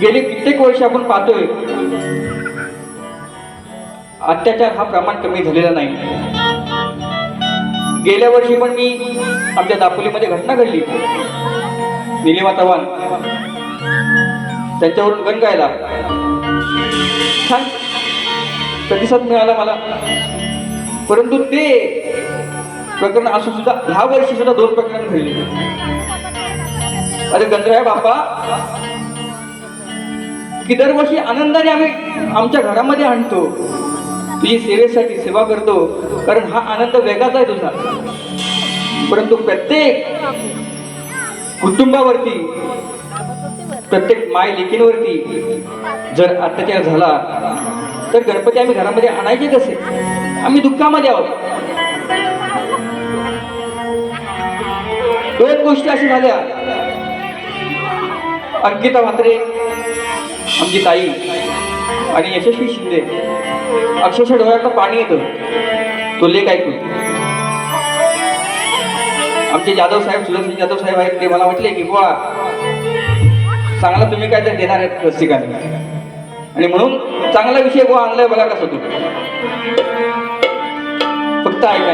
गेली कित्येक वर्ष आपण पाहतोय. अत्याचार हा प्रमाण कमी झालेला नाही. गेल्या वर्षी पण मी आमच्या दापोलीमध्ये घटना घडली. निलिमा चव्हाण. त्यांच्यावरून गण गायला. छान प्रतिसाद मिळाला मला. परंतु ते प्रकरण असून सुद्धा ह्या वर्षी सुद्धा दोन प्रकरण घडली. अरे गंधराय बापा की दरवर्षी आनंदाने आम्ही आमच्या घरामध्ये आणतो. तुझी सेवेसाठी सेवा करतो. कारण हा आनंद वेगळाच आहे तुझा. परंतु प्रत्येक कुटुंबावरती प्रत्येक माय लेकींवरती जर अत्याचार झाला तर गणपती आम्ही घरामध्ये आणायचे कसे? आम्ही दुःखामध्ये आहोत. दोन गोष्टी अशा झाल्या. अंकिता म्हात्रे आमची ताई आणि यशस्वी शिंदे. अक्षरशः डोळ्यातलं पाणी येतं. तो लेख ऐकून. आमचे जाधव साहेब सुरज जाधव साहेब आहेत ते मला म्हटले की बुवा चांगला तुम्ही काय तर देणार आहेत रसिकांना. आणि म्हणून चांगला विषय बुवा आणलाय बघा कसं तू. फक्त ऐका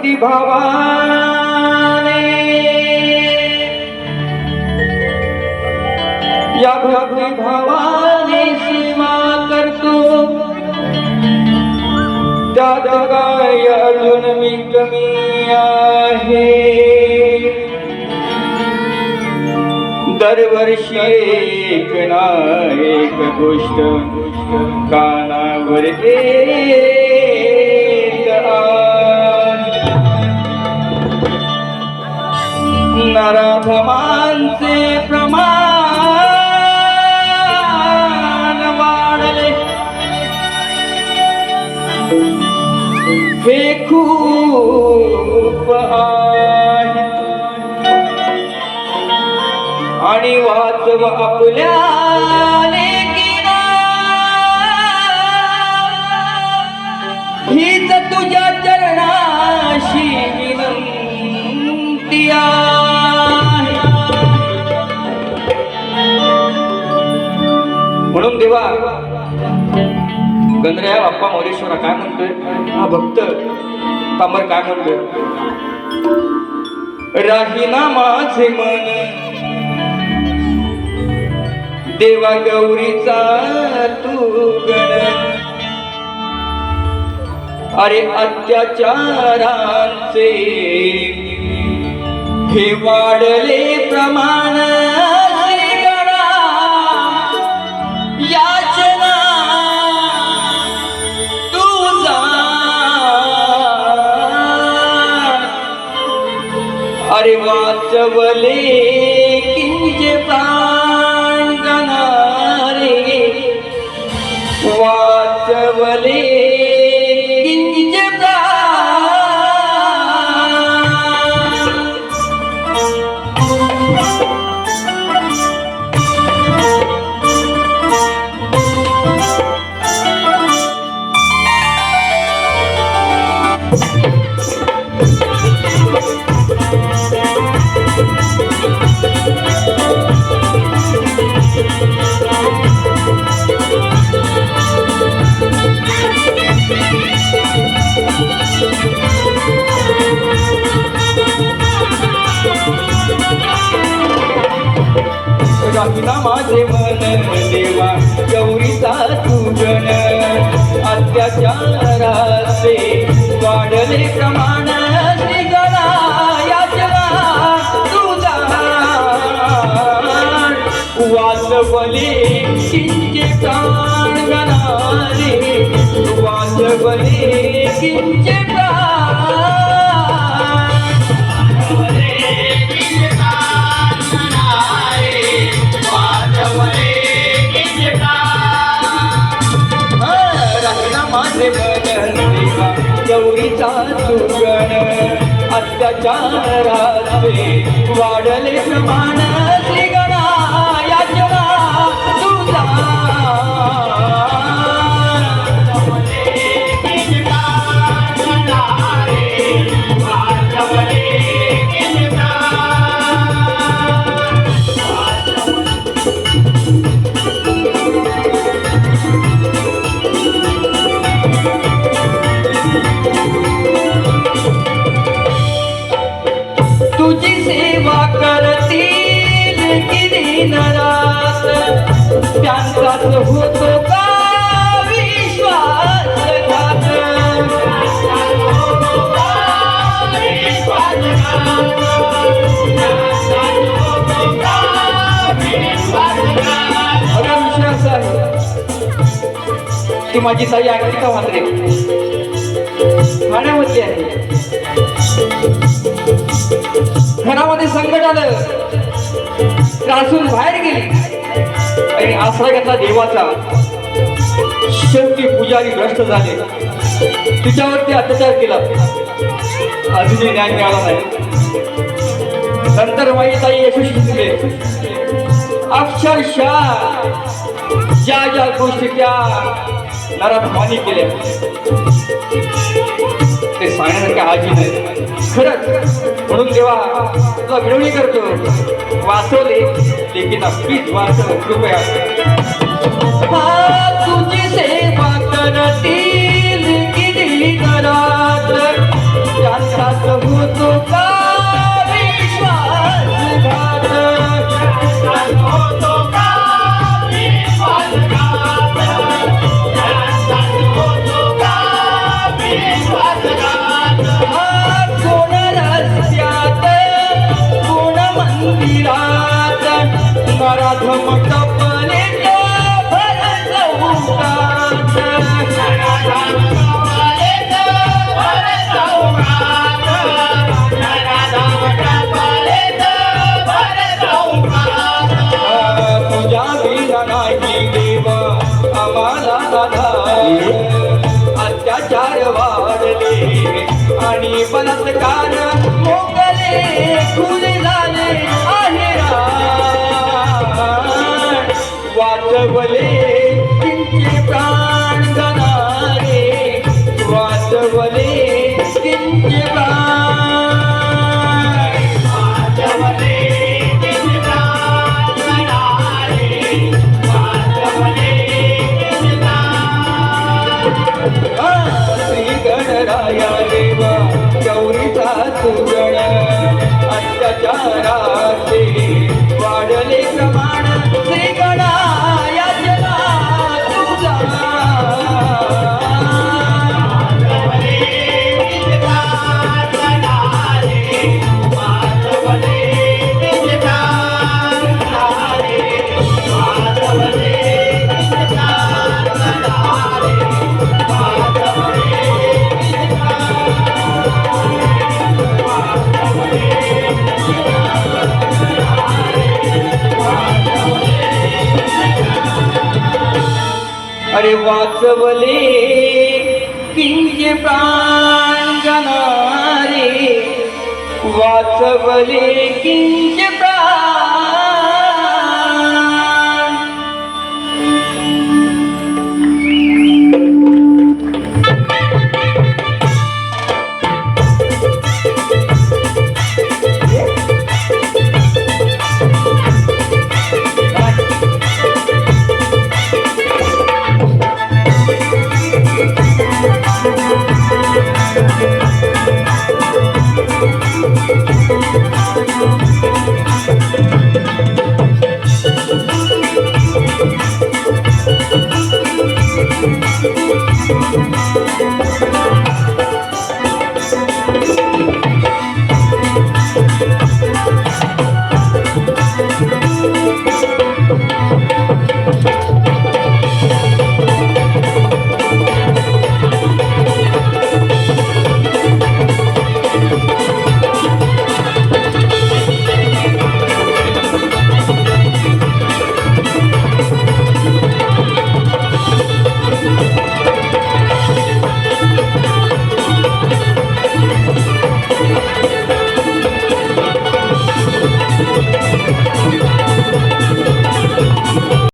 भक्ती भावाने. या भक्ती भावाने सीमा करतो. त्यात काय अजून मी कमी आहे. दरवर्षी एक ना एक गोष्ट कानावर येत. नराधमांचे प्रमाण वाढले. हे खूप आहे. आणि वाचव आपल्या हीच तुझ्या चरणाशी विनंती म्हणून देवा गंधर्या बाप्पा मोरेश्वरा काय म्हणतोय? हा भक्त. तांबर काय म्हणतोय? राहीना माझे मन. देवा गौरीचा तू गण. अरे अत्याचारांचे हे वाढले प्रमाण. वाचवले राहिला माझे मन देवा गौरीचा तुझन अत्याचाराचे वाढले प्रमाण वासवले किंचे प्राण गणारे वासवले किंचे प्राण गौरीचा चुकण अत्याचाराचे वाढले प्रमाण ती माझी ताई ऐकली का मात्रे ठाण्यामधली आहे. घरामध्ये संकट आलं. त्रासून बाहेर गेली. आणि आसरा घेतला देवाचा. शेवटी पुजारी भ्रष्ट झाले. तिच्यावरती अत्याचार केला. अजूनही न्याय मिळाला नाही. नंतर माईताई ताई यशस्वी झाले. अक्षरशः ज्या ज्या गोष्टी त्या नरात मानी केल्या. ते सांगण्यासारख्या आजी नाही. खरंच म्हणून देवा तुला विनवणी करतो. वाचवले. लेकिन नक्कीच वाचव कृपया. तुझी सेवा करते. अरे वाचवले किंजे प्राण गणारे वाचवले किंजे प्राण